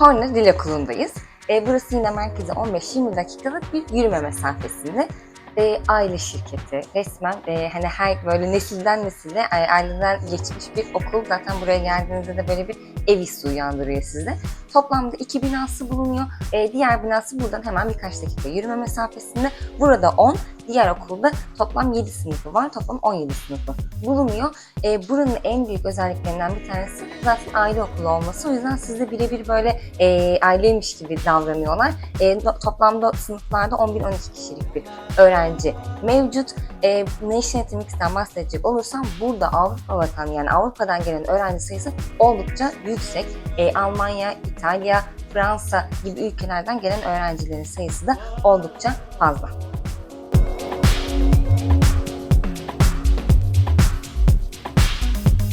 Horner Dil Okulu'ndayız. E, burası yine merkeze 15-20 dakikalık bir yürüme mesafesinde. E, aile şirketi, resmen e, hani her böyle nesilden nesile, aileden geçmiş bir okul. Zaten buraya geldiğinizde de böyle bir ev hissi uyandırıyor size. Toplamda iki binası bulunuyor. E, diğer binası buradan hemen birkaç dakika yürüme mesafesinde. Burada 10, diğer okulda toplam 7 sınıfı var. Toplam 17 sınıfı bulunuyor. E, buranın en büyük özelliklerinden bir tanesi zaten aile okulu olması. O yüzden sizde birebir böyle e, aileymiş gibi davranıyorlar. E, to- toplamda sınıflarda 11-12 kişilik bir öğrenci mevcut. E, Nation Ethnics'ten bahsedecek olursam burada Avrupa vatanı yani Avrupa'dan gelen öğrenci sayısı oldukça yüksek. E, Almanya, İtalya, Fransa gibi ülkelerden gelen öğrencilerin sayısı da oldukça fazla.